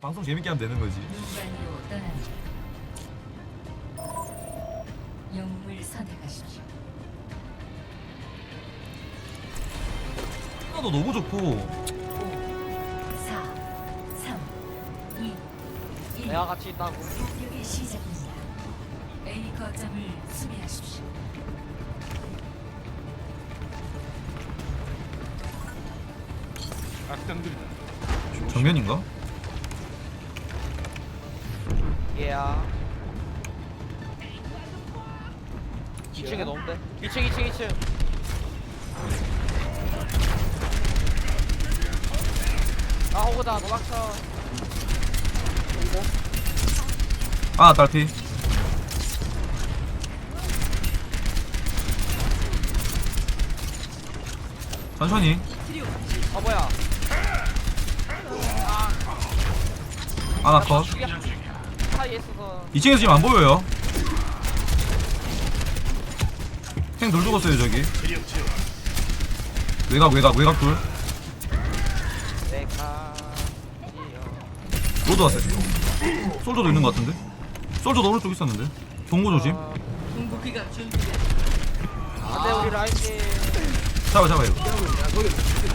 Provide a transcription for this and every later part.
방송 재밌게 하면 되는 거지. 영웅을 선택하십시오. 하나도 너무 좋고 5, 4, 3, 2, 1. 내가 같이 있다고 공격의 시작입니다. A 거점을 수비하십시오. 정면인가? 얘야. 2층에 넣은데? 2층 2층 2층. 아 호구다. 도망쳐. 아 딸피. 천천히. 아 뭐야? 아나 컷. 죽여 사이에 있어서 2층에서 지금 안 보여요. 탱돌 죽었어요 저기. 외곽 외곽 외곽 둘. 내가 로드 왔어요. 솔저도 있는 것 같은데. 솔저도 오른쪽 있었는데. 동고 조심. 안돼 우리 라인님 잡아 잡아 이거.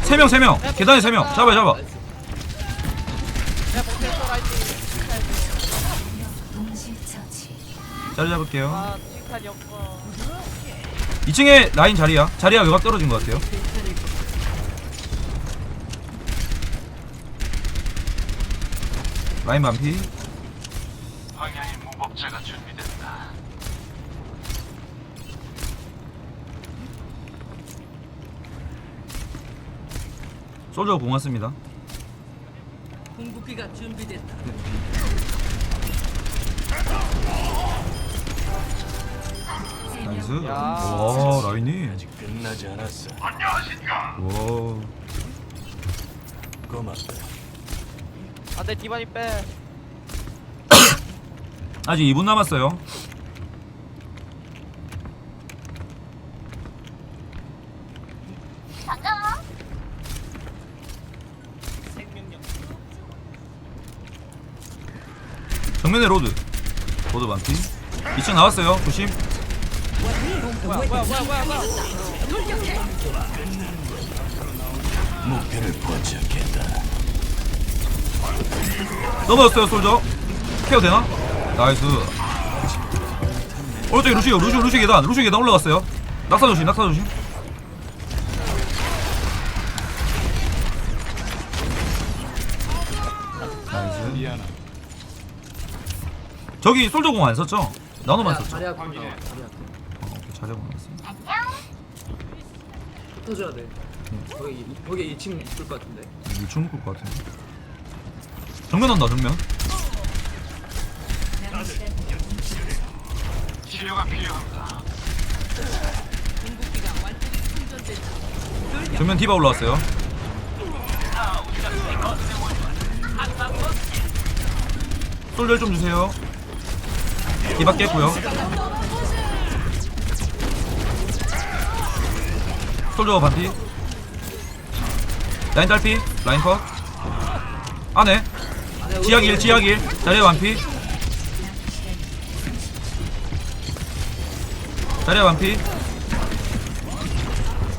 세명세 명. 계단에 세 명. 잡아 잡아. 자리 잡을게요. 아 칭찬이 없어 2층에 라인 자리야. 자리야 외곽 떨어진 것 같아요. 라인 반피. 방향의 무법자가 준비됐다. 솔저 공 왔습니다. 궁극기가 준비됐다. 나이스. 야. 와 라인이. 아직 끝나지 않았어. 와. 고맙다. 안돼 디바니 빼 아직 2분 남았어요. 정면에 로드. 로드 반피. 2층 나왔어요. 조심. 뭐야 뭐야 뭐야 뭐야 뭐야 목표를 포착했다. 넘어졌어요 솔저. 케어 되나? 나이스. 오른쪽에 루시오 루시오 루시오 계단 루시오 계단 올라갔어요. 낙사 조심 낙사 조심. 나이스. 저기 솔저 공 안 썼죠? 나노만 썼죠? 자리야 공이다 자리야 어, 오케이, 잘해보고 있습니다. 붙어줘야 돼 거기 거기 2층 있을 것 같은데 이거 죽을 것 같은데. 정면 온다 정면. 정면 디바 올라왔어요. 솔절 좀 주세요. 디바 깼고요. 솔저 반피. 라인 딸피. 라인 컷. 안에. 지하 1, 지하 1. 자리에 반피. 자리야 반피.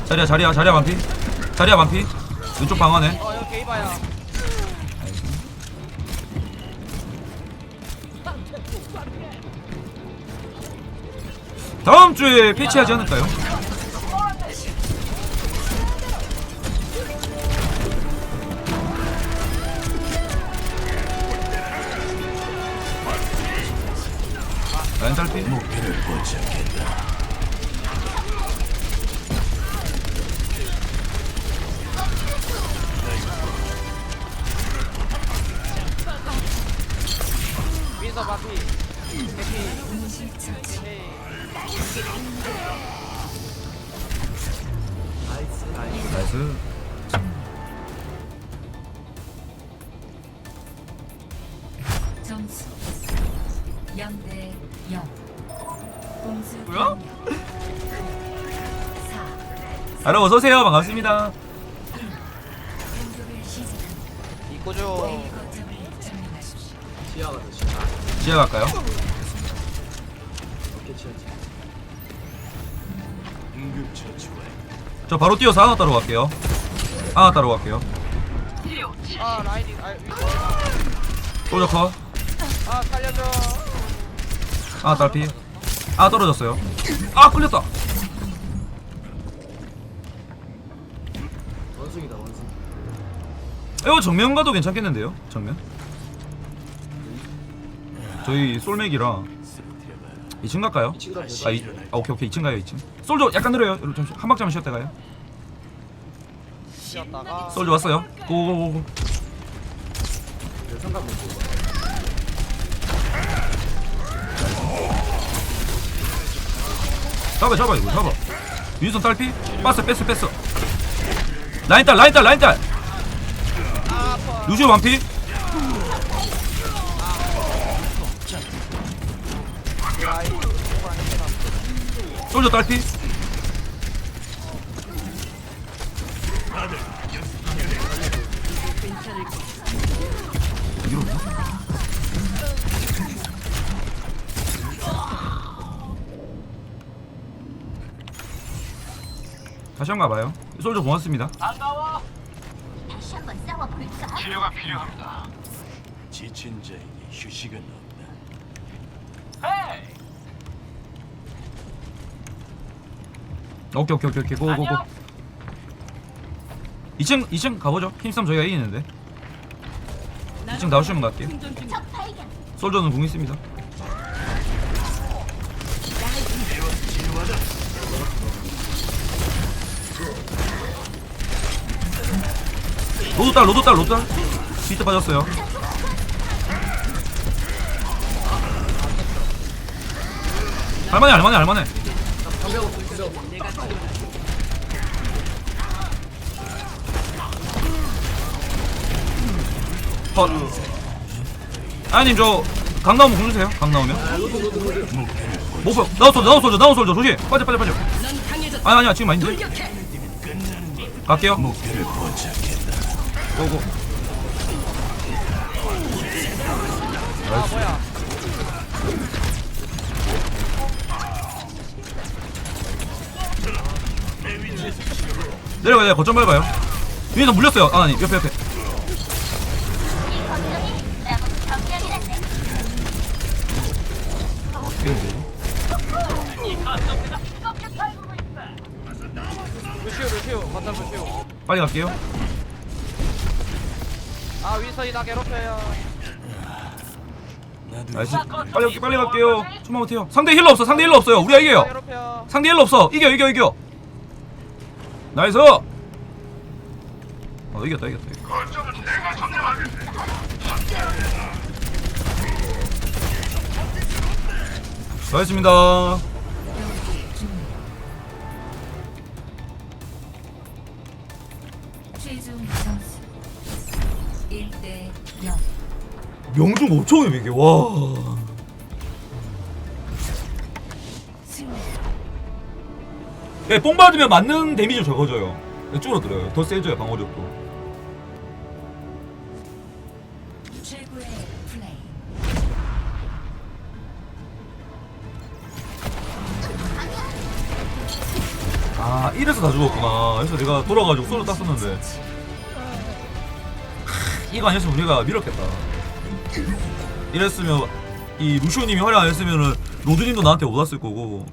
자리야 자리야 자리야 반피. 자리야 반피. 왼쪽 방 안에. 다음 주에 패치하지 않을까요? 라인 딸피 목표를 포착했다. 나이스 점수 0대 0. 공수 뭐야? 변경. 4. 여러분 어서오세요 반갑습니다 공격을 시작합니다. 이꼬죠 A 거점을 점령하십시오. 지하 가자 지하 지하 갈까요? 저 바로 뛰어서 하나 따로 갈게요. 하나 따로 갈게요. 아 라인이 아 위- 솔저 컷. 아 살려줘. 하나 딸피. 아 떨어졌어요. 아 끌렸다. 원숭이다 원숭이. 이거 정면 가도 괜찮겠는데요? 정면? 저희 솔맥이라. 2층 갈까요? 아, 이, 아 오케이 오케이. 2층 가요 2층. 솔저 약간 느려요. 잠시 한 박자만 쉬었다 가요. 쉬었다가 솔저 왔어요. 고고고고. 보고 잡아 잡아 이거 잡아. 윈선 딸피? 뺐어 뺐어 뺐어. 라인 딸 라인 딸 라인 딸. 루시오 완피 솔저 딸피 괜찮을 거. 이거 없나? 다시 한 번 가봐요 솔저 고맙습니다 지친 자에게 휴식은 없다. 오케이 오케이 오케이 오케이. 고고고. 2층 2층 가보죠. 힘싸움 저희가 이기는데. 2층 나오시면 갈게요. 솔저는 공 있습니다. 로드 딸 로드 딸 로드 딸. 비트 빠졌어요. 할만해 할만해 할만해 컷 아님 저 강 나오면 공 주세요 강 나오면 못 봐. 나우 솔져 나우 솔져 나우 솔져 조심 빠져 빠져 빠져. 아니 아니야 지금 아닌데. 갈게요 목표를. 고고 아 뭐야 내려가야 거점 밟아요. 위에서 물렸어요. 아 아니 옆에 옆에. 루시오 루시오 건담 루시오 빨리 갈게요. 아 윈선이 나 괴롭혀요. 나이스. 빨리 갈게 빨리 갈게요. 좀만 못해요. 상대 힐러 없어. 상대 힐러 없어요. 우리가 나 이겨요. 괴롭혀 상대 힐러 없어. 이겨 이겨 이겨 나이스! 어 이겼다 이겼다 이겼다. 수고하셨습니다. 최종 점수 1대 0 명중 5초에 이게 와 예, 뽕 받으면 맞는 데미지 적어져요. 줄어들어요. 더 세져요 방어력도. 아 이래서 다 죽었구나. 그래서 내가 돌아가지고 솔로 땄었는데. 하, 이거 아니었으면 우리가 밀었겠다. 이랬으면 이 루시오님이 활약 안 했으면은 로드님도 나한테 못 왔을 거고